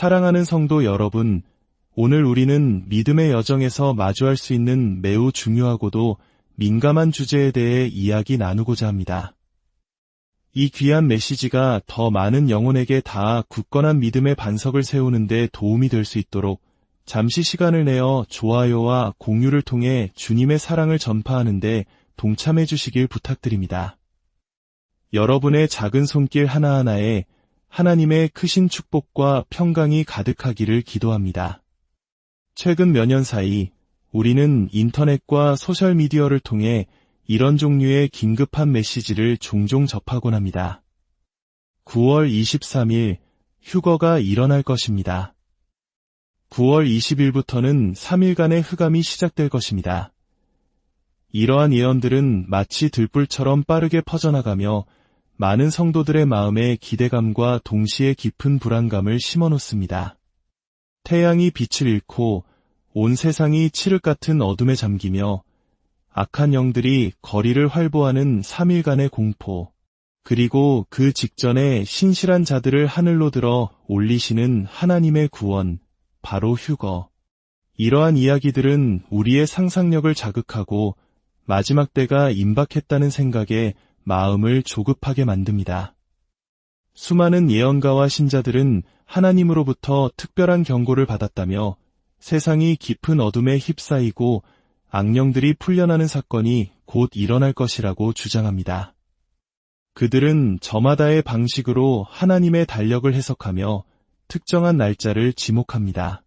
사랑하는 성도 여러분, 오늘 우리는 믿음의 여정에서 마주할 수 있는 매우 중요하고도 민감한 주제에 대해 이야기 나누고자 합니다. 이 귀한 메시지가 더 많은 영혼에게 닿아 굳건한 믿음의 반석을 세우는데 도움이 될 수 있도록 잠시 시간을 내어 좋아요와 공유를 통해 주님의 사랑을 전파하는데 동참해 주시길 부탁드립니다. 여러분의 작은 손길 하나하나에 하나님의 크신 축복과 평강이 가득하기를 기도합니다. 최근 몇 년 사이 우리는 인터넷과 소셜미디어를 통해 이런 종류의 긴급한 메시지를 종종 접하곤 합니다. 9월 23일 휴거가 일어날 것입니다. 9월 20일부터는 3일간의 흑암이 시작될 것입니다. 이러한 예언들은 마치 들불처럼 빠르게 퍼져나가며 많은 성도들의 마음에 기대감과 동시에 깊은 불안감을 심어놓습니다. 태양이 빛을 잃고 온 세상이 칠흑 같은 어둠에 잠기며 악한 영들이 거리를 활보하는 3일간의 공포, 그리고 그 직전에 신실한 자들을 하늘로 들어 올리시는 하나님의 구원, 바로 휴거. 이러한 이야기들은 우리의 상상력을 자극하고 마지막 때가 임박했다는 생각에 마음을 조급하게 만듭니다. 수많은 예언가와 신자들은 하나님으로부터 특별한 경고를 받았다며 세상이 깊은 어둠에 휩싸이고 악령들이 풀려나는 사건이 곧 일어날 것이라고 주장합니다. 그들은 저마다의 방식으로 하나님의 달력을 해석하며 특정한 날짜를 지목합니다.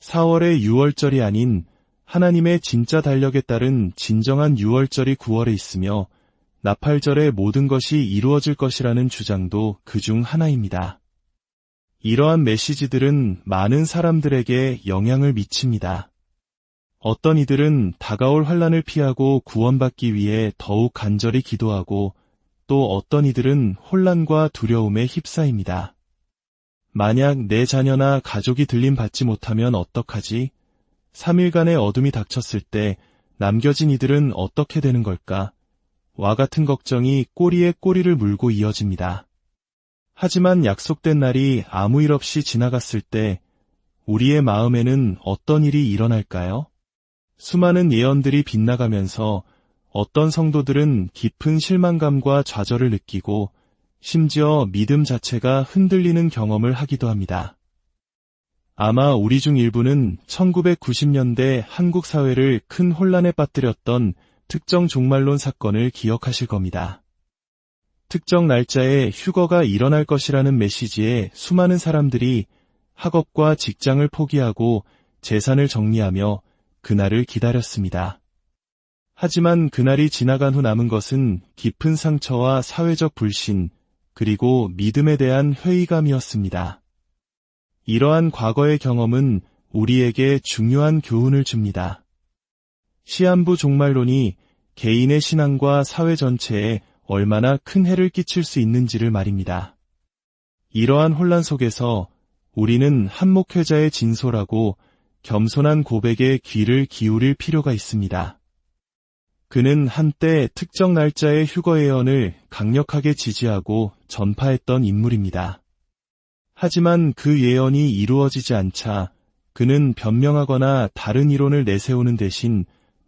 4월의 6월절이 아닌 하나님의 진짜 달력에 따른 진정한 6월절이 9월에 있으며 나팔절에 모든 것이 이루어질 것이라는 주장도 그 중 하나입니다. 이러한 메시지들은 많은 사람들에게 영향을 미칩니다. 어떤 이들은 다가올 환란을 피하고 구원받기 위해 더욱 간절히 기도하고 또 어떤 이들은 혼란과 두려움에 휩싸입니다. 만약 내 자녀나 가족이 들림 받지 못하면 어떡하지? 3일간의 어둠이 닥쳤을 때 남겨진 이들은 어떻게 되는 걸까? 와 같은 걱정이 꼬리에 꼬리를 물고 이어집니다. 하지만 약속된 날이 아무 일 없이 지나갔을 때 우리의 마음에는 어떤 일이 일어날까요? 수많은 예언들이 빗나가면서 어떤 성도들은 깊은 실망감과 좌절을 느끼고 심지어 믿음 자체가 흔들리는 경험을 하기도 합니다. 아마 우리 중 일부는 1990년대 한국 사회를 큰 혼란에 빠뜨렸던 특정 종말론 사건을 기억하실 겁니다. 특정 날짜에 휴거가 일어날 것이라는 메시지에 수많은 사람들이 학업과 직장을 포기하고 재산을 정리하며 그날을 기다렸습니다. 하지만 그날이 지나간 후 남은 것은 깊은 상처와 사회적 불신, 그리고 믿음에 대한 회의감이었습니다. 이러한 과거의 경험은 우리에게 중요한 교훈을 줍니다. 시한부 종말론이 개인의 신앙과 사회 전체에 얼마나 큰 해를 끼칠 수 있는지를 말입니다. 이러한 혼란 속에서 우리는 한목회자의 진솔하고 겸손한 고백에 귀를 기울일 필요가 있습니다. 그는 한때 특정 날짜의 휴거 예언을 강력하게 지지하고 전파했던 인물입니다. 하지만 그 예언이 이루어지지 않자 그는 변명하거나 다른 이론을 내세우는 대신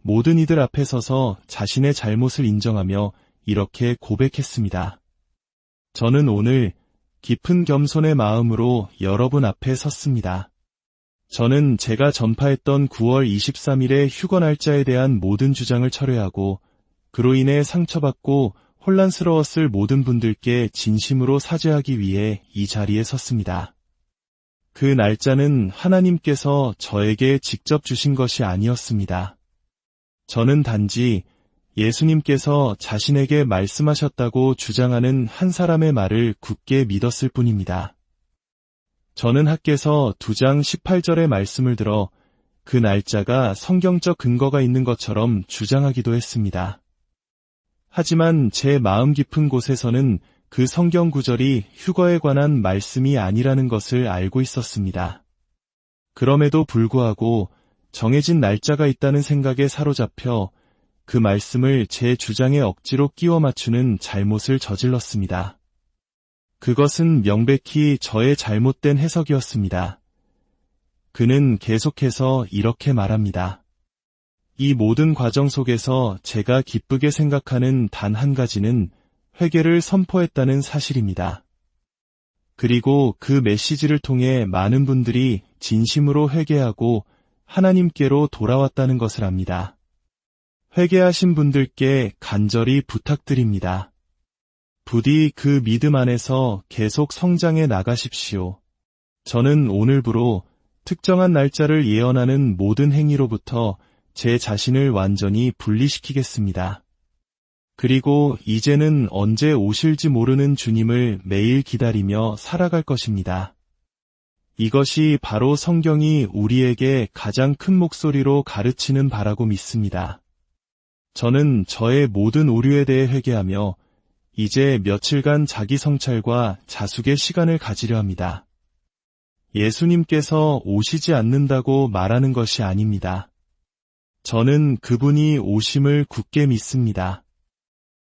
모든 이들 앞에 서서 자신의 잘못을 인정하며 이렇게 고백했습니다. 저는 오늘 깊은 겸손의 마음으로 여러분 앞에 섰습니다. 저는 제가 전파했던 9월 23일의 휴거 날짜에 대한 모든 주장을 철회하고 그로 인해 상처받고 혼란스러웠을 모든 분들께 진심으로 사죄하기 위해 이 자리에 섰습니다. 그 날짜는 하나님께서 저에게 직접 주신 것이 아니었습니다. 저는 단지 예수님께서 자신에게 말씀하셨다고 주장하는 한 사람의 말을 굳게 믿었을 뿐입니다. 저는 학께서 두장 18절의 말씀을 들어 그 날짜가 성경적 근거가 있는 것처럼 주장하기도 했습니다. 하지만 제 마음 깊은 곳에서는 그 성경 구절이 휴거에 관한 말씀이 아니라는 것을 알고 있었습니다. 그럼에도 불구하고 정해진 날짜가 있다는 생각에 사로잡혀 그 말씀을 제 주장에 억지로 끼워 맞추는 잘못을 저질렀습니다. 그것은 명백히 저의 잘못된 해석이었습니다. 그는 계속해서 이렇게 말합니다. 이 모든 과정 속에서 제가 기쁘게 생각하는 단 한 가지는 회개를 선포했다는 사실입니다. 그리고 그 메시지를 통해 많은 분들이 진심으로 회개하고 하나님께로 돌아왔다는 것을 압니다. 회개하신 분들께 간절히 부탁드립니다. 부디 그 믿음 안에서 계속 성장해 나가십시오. 저는 오늘부로 특정한 날짜를 예언하는 모든 행위로부터 제 자신을 완전히 분리시키겠습니다. 그리고 이제는 언제 오실지 모르는 주님을 매일 기다리며 살아갈 것입니다. 이것이 바로 성경이 우리에게 가장 큰 목소리로 가르치는 바라고 믿습니다. 저는 저의 모든 오류에 대해 회개하며 이제 며칠간 자기 성찰과 자숙의 시간을 가지려 합니다. 예수님께서 오시지 않는다고 말하는 것이 아닙니다. 저는 그분이 오심을 굳게 믿습니다.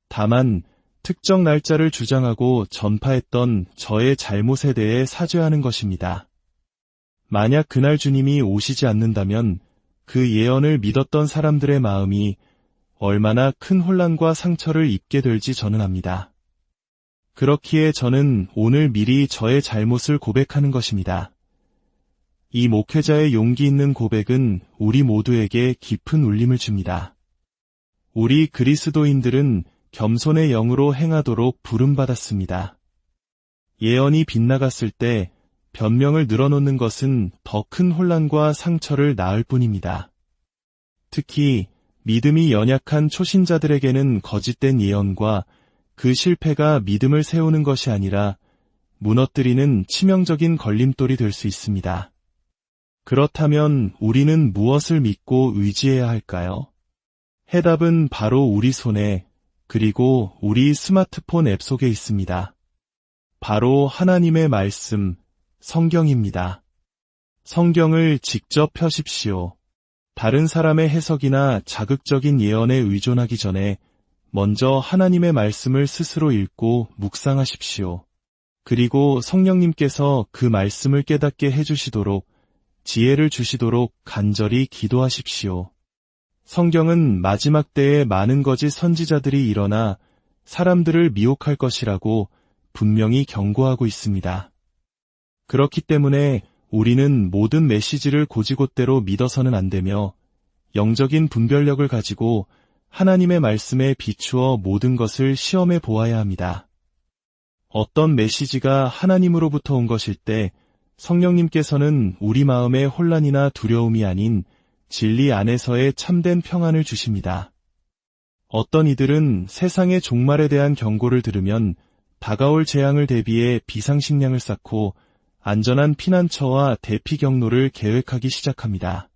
다만 특정 날짜를 주장하고 전파했던 저의 잘못에 대해 사죄하는 것입니다. 만약 그날 주님이 오시지 않는다면 그 예언을 믿었던 사람들의 마음이 얼마나 큰 혼란과 상처를 입게 될지 저는 압니다. 그렇기에 저는 오늘 미리 저의 잘못을 고백하는 것입니다. 이 목회자의 용기 있는 고백은 우리 모두에게 깊은 울림을 줍니다. 우리 그리스도인들은 겸손의 영으로 행하도록 부름받았습니다. 예언이 빗나갔을 때 변명을 늘어놓는 것은 더 큰 혼란과 상처를 낳을 뿐입니다. 특히 믿음이 연약한 초신자들에게는 거짓된 예언과 그 실패가 믿음을 세우는 것이 아니라 무너뜨리는 치명적인 걸림돌이 될 수 있습니다. 그렇다면 우리는 무엇을 믿고 의지해야 할까요? 해답은 바로 우리 손에 그리고 우리 스마트폰 앱 속에 있습니다. 바로 하나님의 말씀, 성경입니다. 성경을 직접 펴십시오. 다른 사람의 해석이나 자극적인 예언에 의존하기 전에 먼저 하나님의 말씀을 스스로 읽고 묵상하십시오. 그리고 성령님께서 그 말씀을 깨닫게 해주시도록 지혜를 주시도록 간절히 기도하십시오. 성경은 마지막 때에 많은 거짓 선지자들이 일어나 사람들을 미혹할 것이라고 분명히 경고하고 있습니다. 그렇기 때문에 우리는 모든 메시지를 고지곳대로 믿어서는 안 되며 영적인 분별력을 가지고 하나님의 말씀에 비추어 모든 것을 시험해 보아야 합니다. 어떤 메시지가 하나님으로부터 온 것일 때 성령님께서는 우리 마음의 혼란이나 두려움이 아닌 진리 안에서의 참된 평안을 주십니다. 어떤 이들은 세상의 종말에 대한 경고를 들으면 다가올 재앙을 대비해 비상식량을 쌓고 안전한 피난처와 대피 경로를 계획하기 시작합니다.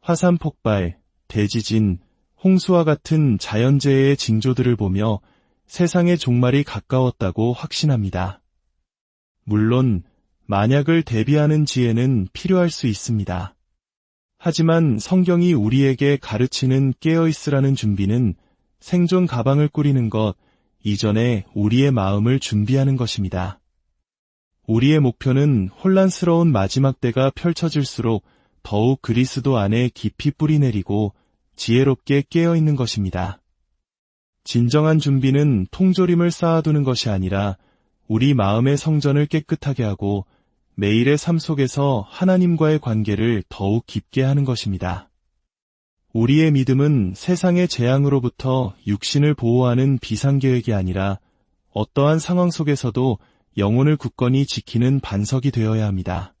화산 폭발, 대지진, 홍수와 같은 자연재해의 징조들을 보며 세상의 종말이 가까웠다고 확신합니다. 물론 만약을 대비하는 지혜는 필요할 수 있습니다. 하지만 성경이 우리에게 가르치는 깨어있으라는 준비는 생존 가방을 꾸리는 것 이전에 우리의 마음을 준비하는 것입니다. 우리의 목표는 혼란스러운 마지막 때가 펼쳐질수록 더욱 그리스도 안에 깊이 뿌리내리고 지혜롭게 깨어있는 것입니다. 진정한 준비는 통조림을 쌓아두는 것이 아니라 우리 마음의 성전을 깨끗하게 하고 매일의 삶 속에서 하나님과의 관계를 더욱 깊게 하는 것입니다. 우리의 믿음은 세상의 재앙으로부터 육신을 보호하는 비상계획이 아니라 어떠한 상황 속에서도 영혼을 굳건히 지키는 반석이 되어야 합니다.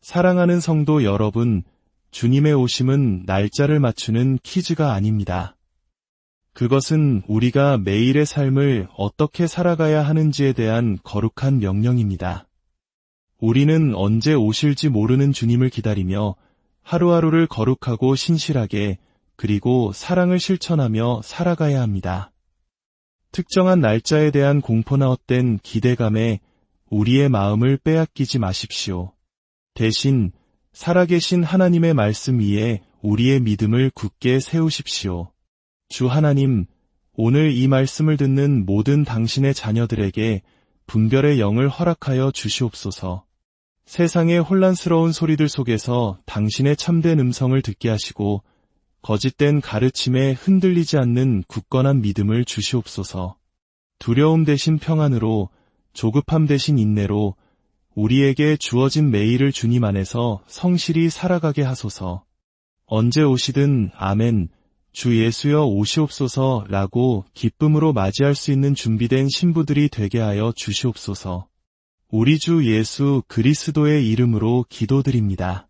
사랑하는 성도 여러분, 주님의 오심은 날짜를 맞추는 퀴즈가 아닙니다. 그것은 우리가 매일의 삶을 어떻게 살아가야 하는지에 대한 거룩한 명령입니다. 우리는 언제 오실지 모르는 주님을 기다리며 하루하루를 거룩하고 신실하게 그리고 사랑을 실천하며 살아가야 합니다. 특정한 날짜에 대한 공포나 헛된 기대감에 우리의 마음을 빼앗기지 마십시오. 대신 살아계신 하나님의 말씀 위에 우리의 믿음을 굳게 세우십시오. 주 하나님, 오늘 이 말씀을 듣는 모든 당신의 자녀들에게 분별의 영을 허락하여 주시옵소서. 세상의 혼란스러운 소리들 속에서 당신의 참된 음성을 듣게 하시고 거짓된 가르침에 흔들리지 않는 굳건한 믿음을 주시옵소서. 두려움 대신 평안으로 조급함 대신 인내로 우리에게 주어진 매일을 주님 안에서 성실히 살아가게 하소서. 언제 오시든 아멘, 주 예수여 오시옵소서 라고 기쁨으로 맞이할 수 있는 준비된 신부들이 되게 하여 주시옵소서. 우리 주 예수 그리스도의 이름으로 기도드립니다.